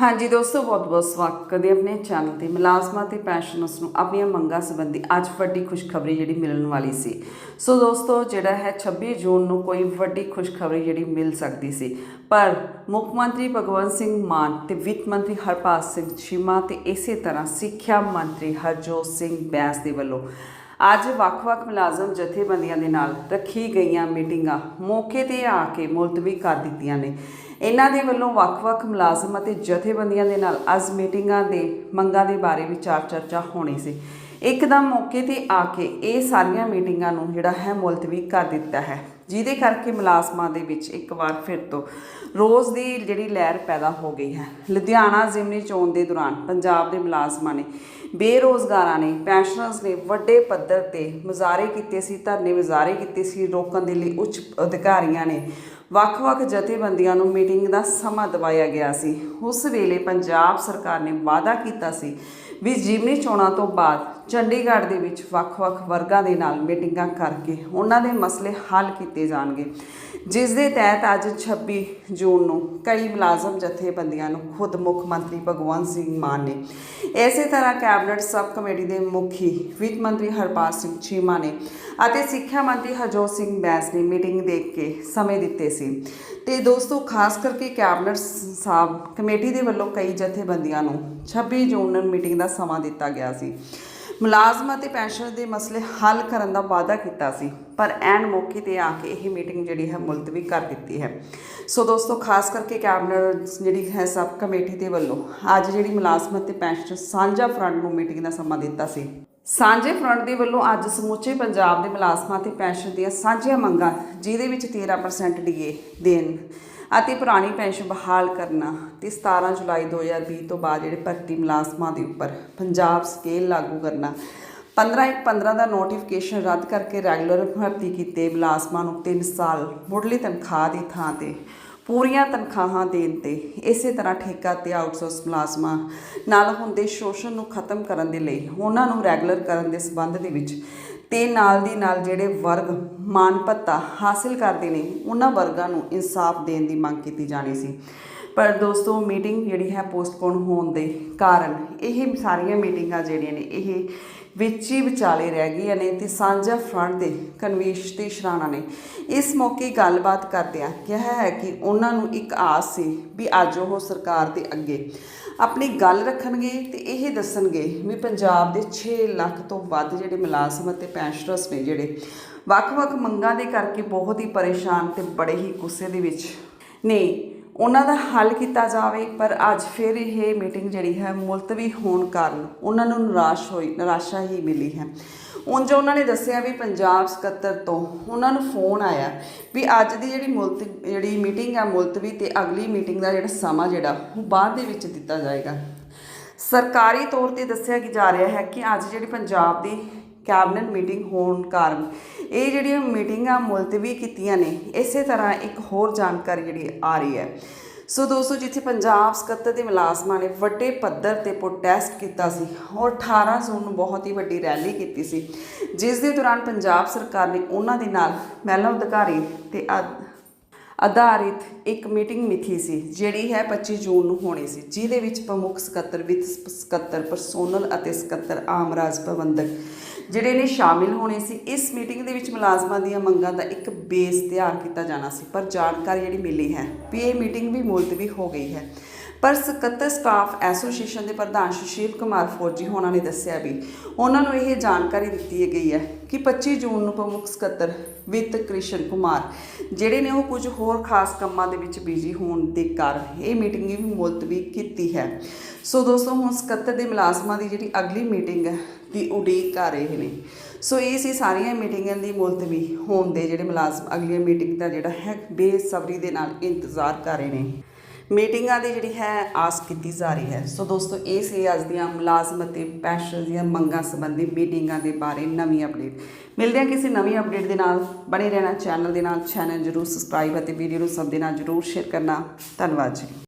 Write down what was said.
ਹਾਂਜੀ ਦੋਸਤੋ, ਬਹੁਤ-ਬਹੁਤ ਸਵਾਗਤ ਕਰਦੇ ਆਪਣੇ ਚੈਨਲ ਤੇ। ਮੁਲਾਜ਼ਮਾਂ ਤੇ ਪੈਨਸ਼ਨਰਸ ਨੂੰ ਆਪਣੀਆਂ ਮੰਗਾਂ ਸੰਬੰਧੀ ਅੱਜ ਵੱਡੀ ਖੁਸ਼ਖਬਰੀ ਜਿਹੜੀ ਮਿਲਣ ਵਾਲੀ ਸੀ। ਸੋ ਦੋਸਤੋ, ਜਿਹੜਾ ਹੈ 26 ਜੂਨ ਨੂੰ ਕੋਈ ਵੱਡੀ ਖੁਸ਼ਖਬਰੀ ਜਿਹੜੀ ਮਿਲ ਸਕਦੀ ਸੀ। ਪਰ ਮੁੱਖ ਮੰਤਰੀ ਭਗਵੰਤ ਸਿੰਘ ਮਾਨ ਤੇ ਵਿੱਤ ਮੰਤਰੀ ਹਰਪਾਲ ਸਿੰਘ ਚੀਮਾ ਤੇ ਇਸੇ ਤਰ੍ਹਾਂ ਸਿੱਖਿਆ ਮੰਤਰੀ ਹਰਜੋਤ ਸਿੰਘ ਬੈਂਸ ਦੇ ਵੱਲੋਂ ਅੱਜ ਵੱਖ-ਵੱਖ ਮੁਲਾਜ਼ਮ ਜਥੇਬੰਦੀਆਂ ਦੇ ਨਾਲ ਰੱਖੀ ਗਈਆਂ ਮੀਟਿੰਗਾਂ ਮੌਕੇ ਤੇ ਆ ਕੇ ਮੁਲਤਵੀ ਕਰ ਦਿੱਤੀਆਂ ਨੇ। ਇਹਨਾਂ ਦੇ ਵੱਲੋਂ ਵੱਖ-ਵੱਖ ਮੁਲਾਜ਼ਮ ਅਤੇ ਜਥੇਬੰਦੀਆਂ ਦੇ ਨਾਲ ਅੱਜ ਮੀਟਿੰਗਾਂ ਦੇ ਮੰਗਾਂ ਦੇ ਬਾਰੇ ਵਿਚਾਰ ਚਰਚਾ ਹੋਣੀ ਸੀ। ਇੱਕਦਮ ਮੌਕੇ ਤੇ ਆ ਕੇ ਇਹ ਸਾਰੀਆਂ ਮੀਟਿੰਗਾਂ ਨੂੰ ਜਿਹੜਾ ਹੈ ਮੁਲਤਵੀ ਕਰ ਦਿੱਤਾ ਹੈ। ਜਿਹਦੇ ਕਰਕੇ ਮੁਲਾਜ਼ਮਾਂ ਦੇ ਵਿੱਚ ਇੱਕ ਵਾਰ ਫਿਰ ਤੋਂ ਰੋਜ਼ ਦੀ ਜਿਹੜੀ ਲਹਿਰ ਪੈਦਾ ਹੋ ਗਈ ਹੈ। ਲੁਧਿਆਣਾ ਜ਼ਿਮਨੀ ਚੋਣ ਦੇ ਦੌਰਾਨ ਪੰਜਾਬ ਦੇ ਮੁਲਾਜ਼ਮਾਂ ਨੇ ਬੇਰੋਜ਼ਗਾਰਾਂ ਨੇ, ਪੈਨਸ਼ਨਰਸ ਨੇ ਵੱਡੇ ਪੱਧਰ ਤੇ ਮੁਜ਼ਾਹਰੇ ਕੀਤੇ ਸੀ, ਧਰਨੇ ਮੁਜ਼ਾਹਰੇ ਕੀਤੇ ਸੀ, ਰੋਕਣ ਦੇ ਲਈ ਉੱਚ ਅਧਿਕਾਰੀਆਂ ਨੇ ਵੱਖ-ਵੱਖ ਜਥੇਬੰਦੀਆਂ ਨੂੰ ਮੀਟਿੰਗ ਦਾ ਸਮਾਂ ਦਵਾਇਆ ਗਿਆ ਸੀ। ਉਸ ਵੇਲੇ ਪੰਜਾਬ ਸਰਕਾਰ ਨੇ ਵਾਅਦਾ ਕੀਤਾ ਸੀ ਵੀ ਜਿਮਨੀ ਚੋਣਾਂ ਤੋਂ ਬਾਅਦ ਚੰਡੀਗੜ੍ਹ ਦੇ ਵਿੱਚ ਵੱਖ-ਵੱਖ ਵਰਗਾਂ ਦੇ ਨਾਲ ਮੀਟਿੰਗਾਂ ਕਰਕੇ ਉਹਨਾਂ ਦੇ ਮਸਲੇ ਹੱਲ ਕੀਤੇ ਜਾਣਗੇ। ਜਿਸ ਦੇ ਤਹਿਤ ਅੱਜ 26 ਜੂਨ ਨੂੰ ਕਈ ਮੁਲਾਜ਼ਮ ਜਥੇਬੰਦੀਆਂ ਨੂੰ ਖੁਦ ਮੁੱਖ ਮੰਤਰੀ ਭਗਵੰਤ ਸਿੰਘ ਮਾਨ ਨੇ, ਇਸੇ ਤਰ੍ਹਾਂ ਕੈਬਨਿਟ ਸਬ ਕਮੇਟੀ ਦੇ ਮੁਖੀ ਵਿੱਤ ਮੰਤਰੀ ਹਰਪਾਲ ਸਿੰਘ ਚੀਮਾ ਨੇ ਅਤੇ ਸਿੱਖਿਆ ਮੰਤਰੀ ਹਰਜੋਤ ਸਿੰਘ ਬੈਂਸ ਨੇ ਮੀਟਿੰਗ ਦੇਖ ਕੇ ਸਮੇਂ ਦਿੱਤੇ ਸੀ। ਤੇ ਦੋਸਤੋ, ਖਾਸ ਕਰਕੇ ਕੈਬਨਿਟ ਸਾਹਿਬ ਕਮੇਟੀ ਦੇ ਵੱਲੋਂ ਕਈ ਜਥੇਬੰਦੀਆਂ ਨੂੰ 26 ਜੂਨ ਨੂੰ ਮੀਟਿੰਗ ਦਾ ਸਮਾਂ ਦਿੱਤਾ ਗਿਆ ਸੀ। ਮੁਲਾਜ਼ਮ ਅਤੇ ਪੈਨਸ਼ਨ ਦੇ ਮਸਲੇ ਹੱਲ ਕਰਨ ਦਾ ਵਾਅਦਾ ਕੀਤਾ ਸੀ, ਪਰ ਐਨ ਮੌਕੇ ਤੇ ਆ ਕੇ ਇਹ ਮੀਟਿੰਗ ਜਿਹੜੀ ਹੈ ਮੁਲਤਵੀ ਕਰ ਦਿੱਤੀ ਹੈ। ਸੋ ਦੋਸਤੋ, ਖਾਸ ਕਰਕੇ ਕੈਬਨਿਟ ਜਿਹੜੀ ਹੈ ਸਬ ਕਮੇਟੀ ਦੇ ਵੱਲੋਂ ਅੱਜ ਜਿਹੜੀ ਮੁਲਾਜ਼ਮ ਅਤੇ ਪੈਨਸ਼ਨ ਸਾਂਝਾ ਫਰੰਟ ਨੂੰ ਮੀਟਿੰਗ ਦਾ ਸਮਾਂ ਦਿੱਤਾ ਸੀ। ਸਾਂਝੇ ਫਰੰਟ ਦੇ ਵੱਲੋਂ ਅੱਜ ਸਮੁੱਚੇ ਪੰਜਾਬ ਦੇ ਮੁਲਾਜ਼ਮਾਂ ਤੇ ਪੈਨਸ਼ਨ ਦੀਆਂ ਸਾਂਝੀਆਂ ਮੰਗਾਂ, ਜਿਹਦੇ ਵਿੱਚ 13% ਡੀਏ ਦੇਣ ਅਤੇ ਪੁਰਾਣੀ ਪੈਨਸ਼ਨ ਬਹਾਲ ਕਰਨਾ ਤੇ 17 ਜੁਲਾਈ 2020 ਤੋਂ ਬਾਅਦ ਜਿਹੜੇ ਭਰਤੀ ਮੁਲਾਜ਼ਮਾਂ ਦੇ ਉੱਪਰ ਪੰਜਾਬ ਸਕੇਲ ਲਾਗੂ ਕਰਨਾ। 15 ਇੱਕ 15 ਦਾ ਨੋਟੀਫਿਕੇਸ਼ਨ ਰੱਦ ਕਰਕੇ ਰੈਗੂਲਰ ਭਰਤੀ ਕੀਤੇ ਮੁਲਾਜ਼ਮਾਂ ਨੂੰ 3 ਸਾਲ ਮੁੱਢਲੀ ਤਨਖਾਹ ਦੀ ਥਾਂ ਤੇ ਪੂਰੀਆਂ ਤਨਖਾਹਾਂ ਦੇਣ ਤੇ ਇਸੇ ਤਰ੍ਹਾਂ ਠੇਕਾ ਤੇ ਆਊਟਸੋਰਸ ਮੁਲਾਜ਼ਮਾਂ ਨਾਲ ਹੁੰਦੇ ਸ਼ੋਸ਼ਣ ਨੂੰ ਖਤਮ ਕਰਨ ਦੇ ਲਈ ਉਹਨਾਂ ਨੂੰ ਰੈਗੂਲਰ ਕਰਨ ਦੇ ਸਬੰਧ ਦੇ ਵਿੱਚ ਤੇ ਨਾਲ ਦੀ ਨਾਲ ਜਿਹੜੇ ਵਰਗ ਮਾਨ ਭੱਤਾ ਹਾਸਿਲ ਕਰਦੇ ਨੇ, ਉਹਨਾਂ ਵਰਗਾਂ ਨੂੰ ਇਨਸਾਫ ਦੇਣ ਦੀ ਮੰਗ ਕੀਤੀ ਜਾਣੀ ਸੀ। ਪਰ ਦੋਸਤੋ ਮੀਟਿੰਗ ਜਿਹੜੀ ਹੈ ਪੋਸਟਪੋਨ ਹੋਣ ਦੇ ਕਾਰਨ ਇਹ ਸਾਰੀਆਂ ਮੀਟਿੰਗਾਂ ਜਿਹੜੀਆਂ ਨੇ, ਇਹ ਵਿੱਚ ਹੀ ਵਿਚਾਲੇ ਰਹਿ ਗਈਆਂ ਨੇ ਤੇ ਸਾਂਝਾ ਫਰੰਟ ਦੇ ਕਨਵੀਸ਼ ਤੇ ਸ਼ਰਾਣਾ ਨੇ। ਇਸ ਮੌਕੇ ਗੱਲਬਾਤ ਕਰਦਿਆਂ ਕਿਹਾ ਹੈ ਕਿ ਉਹਨਾਂ ਨੂੰ ਇੱਕ ਆਸ ਸੀ ਵੀ ਅੱਜ ਉਹ ਸਰਕਾਰ ਦੇ ਅੱਗੇ ਆਪਣੀ ਗੱਲ ਰੱਖਣਗੇ ਤੇ ਇਹ ਦੱਸਣਗੇ ਵੀ ਪੰਜਾਬ ਦੇ 6 ਲੱਖ ਤੋਂ ਵੱਧ ਜਿਹੜੇ ਮੁਲਾਜ਼ਮ ਅਤੇ ਪੈਨਸ਼ਨਰਸ ਨੇ ਜਿਹੜੇ ਵੱਖ-ਵੱਖ ਮੰਗਾਂ ਦੇ ਕਰਕੇ ਬਹੁਤ ਹੀ ਪਰੇਸ਼ਾਨ ਤੇ ਬੜੇ ਹੀ ਗੁੱਸੇ ਦੇ ਵਿੱਚ ਨੇ। ਉਹਨਾਂ ਦਾ ਹੱਲ ਕੀਤਾ ਜਾਵੇ, ਪਰ ਅੱਜ ਫਿਰ ਇਹ ਮੀਟਿੰਗ ਜਿਹੜੀ ਹੈ ਮੁਲਤਵੀ ਹੋਣ ਕਾਰਨ ਉਹਨਾਂ ਨੂੰ ਨਿਰਾਸ਼ ਹੋਈ, ਨਿਰਾਸ਼ਾ ਹੀ ਮਿਲੀ ਹੈ। ਉਂਝ ਉਹਨਾਂ ਨੇ ਦੱਸਿਆ ਵੀ ਪੰਜਾਬ ਸਕੱਤਰ ਤੋਂ ਉਹਨਾਂ ਨੂੰ ਫੋਨ ਆਇਆ ਵੀ ਅੱਜ ਦੀ ਜਿਹੜੀ ਮੁਲਤ, ਜਿਹੜੀ ਮੀਟਿੰਗ ਹੈ ਮੁਲਤਵੀ ਤੇ ਅਗਲੀ ਮੀਟਿੰਗ ਦਾ ਜਿਹੜਾ ਸਮਾਂ ਜਿਹੜਾ, ਉਹ ਬਾਅਦ ਦੇ ਵਿੱਚ ਦਿੱਤਾ ਜਾਏਗਾ। ਸਰਕਾਰੀ ਤੌਰ ਤੇ ਦੱਸਿਆ ਕਿ ਜਾ ਰਿਹਾ ਹੈ ਕਿ ਅੱਜ ਜਿਹੜੀ ਪੰਜਾਬ ਦੀ ਕੈਬਨਿਟ ਮੀਟਿੰਗ ਹੋਣ ਕਾਰਨ। ਇਹ ਜਿਹੜੀਆਂ ਮੀਟਿੰਗਾਂ ਮੁਲਤਵੀ ਕੀਤੀਆਂ ਨੇ, ਇਸੇ ਤਰ੍ਹਾਂ ਇੱਕ ਹੋਰ ਜਾਣਕਾਰੀ ਜਿਹੜੀ ਆ ਰਹੀ ਹੈ। ਸੋ ਦੋਸਤੋ, ਜਿੱਥੇ ਪੰਜਾਬ ਸਕੱਤਰ ਦੇ ਮੁਲਾਜ਼ਮਾਂ ਨੇ ਵੱਡੇ ਪੱਧਰ ਤੇ ਪ੍ਰੋਟੈਸਟ ਕੀਤਾ ਸੀ ਔਰ 18 ਜੂਨ ਨੂੰ ਬਹੁਤ ਹੀ ਵੱਡੀ ਰੈਲੀ ਕੀਤੀ ਸੀ, ਜਿਸ ਦੇ ਦੌਰਾਨ ਪੰਜਾਬ ਸਰਕਾਰ ਨੇ ਉਹਨਾਂ ਦੇ ਨਾਲ ਮਹਿਲਾ ਅਧਿਕਾਰੀ ਤੇ ਅਧ- ਆਧਾਰਿਤ ਇੱਕ ਮੀਟਿੰਗ ਮਿਥੀ ਸੀ, ਜਿਹੜੀ ਹੈ 25 ਜੂਨ ਨੂੰ ਹੋਣੀ ਸੀ, ਜਿਹਦੇ ਵਿੱਚ ਪ੍ਰਮੁੱਖ ਸਕੱਤਰ ਵਿੱਤ ਸਕੱਤਰ, ਪਰਸੋਨਲ ਅਤੇ ਸਕੱਤਰ ਆਮ ਰਾਜ ਪ੍ਰਬੰਧਕ ਜਿਹੜੇ ਨੇ ਸ਼ਾਮਿਲ ਹੋਣੇ ਸੀ, ਇਸ ਮੀਟਿੰਗ ਦੇ ਵਿੱਚ ਮੁਲਾਜ਼ਮਾਂ ਦੀਆਂ ਮੰਗਾਂ ਦਾ ਇੱਕ ਬੇਸ ਤਿਆਰ ਕੀਤਾ ਜਾਣਾ ਸੀ, ਪਰ ਜਾਣਕਾਰੀ ਜਿਹੜੀ ਮਿਲੀ ਹੈ, ਵੀ ਇਹ ਮੀਟਿੰਗ ਵੀ ਮੁਲਤਵੀ ਹੋ ਗਈ ਹੈ। ਪਰ ਸਕੱਤਰ ਸਟਾਫ ਐਸੋਸੀਏਸ਼ਨ ਦੇ ਪ੍ਰਧਾਨ ਸੁਸ਼ੀਲ ਕੁਮਾਰ ਫੌਜੀ ਹੋਣਾ ਨੇ ਦੱਸਿਆ ਵੀ, ਉਹਨਾਂ ਨੂੰ ਇਹ ਜਾਣਕਾਰੀ ਦਿੱਤੀ ਗਈ ਹੈ ਕਿ 25 ਜੂਨ ਨੂੰ ਪ੍ਰਮੁੱਖ ਸਕੱਤਰ ਵਿੱਤ ਕ੍ਰਿਸ਼ਨ ਕੁਮਾਰ, ਜਿਹੜੇ ਨੇ ਉਹ ਕੁਝ ਹੋਰ ਖਾਸ ਕੰਮਾਂ ਦੇ ਵਿੱਚ ਬਿਜ਼ੀ ਹੋਣ ਦੇ ਕਾਰਨ ਇਹ ਮੀਟਿੰਗ ਵੀ ਮੁਲਤਵੀ ਕੀਤੀ ਹੈ। ਸੋ ਦੋਸਤੋ, ਹੁਣ ਸਕੱਤਰ ਦੇ ਮੁਲਾਜ਼ਮਾਂ ਦੀ ਜਿਹੜੀ ਅਗਲੀ ਮੀਟਿੰਗ ਹੈ, ਦੀ ਉਡੀਕ ਕਰ ਰਹੇ ਨੇ। ਸੋ ਇਹ ਸੀ ਸਾਰੀਆਂ ਮੀਟਿੰਗਾਂ ਦੀ ਮੁਲਤਵੀ ਹੋਣ ਦੇ ਜਿਹੜੇ ਮੁਲਾਜ਼ਮ ਅਗਲੀ ਮੀਟਿੰਗ ਦਾ ਜਿਹੜਾ ਹੈ, ਬੇਸਬਰੀ ਦੇ ਨਾਲ ਇੰਤਜ਼ਾਰ ਕਰ ਰਹੇ ਨੇ। ਮੀਟਿੰਗਾਂ ਦੀ ਜਿਹੜੀ ਹੈ ਆਸ ਕੀਤੀ ਜਾ ਰਹੀ ਹੈ। ਸੋ ਦੋਸਤੋ, ਇਹ ਸੀ ਅੱਜ ਦੀਆਂ ਮੁਲਾਜ਼ਮ ਅਤੇ ਪੈਨਸ਼ਨ ਦੀਆਂ ਮੰਗਾਂ ਸੰਬੰਧੀ ਮੀਟਿੰਗਾਂ ਦੇ ਬਾਰੇ ਨਵੀਂ ਅਪਡੇਟ ਮਿਲਦੇ ਹਾਂ ਕਿਸੇ ਨਵੀਂ ਅਪਡੇਟ ਦੇ ਨਾਲ। ਬਣੇ ਰਹਿਣਾ ਚੈਨਲ ਦੇ ਨਾਲ। ਚੈਨਲ ਜਰੂਰ ਸਬਸਕ੍ਰਾਈਬ ਅਤੇ ਵੀਡੀਓ ਨੂੰ ਸਭ ਦੇ ਨਾਲ ਜਰੂਰ ਸ਼ੇਅਰ ਕਰਨਾ। ਧੰਨਵਾਦ ਜੀ।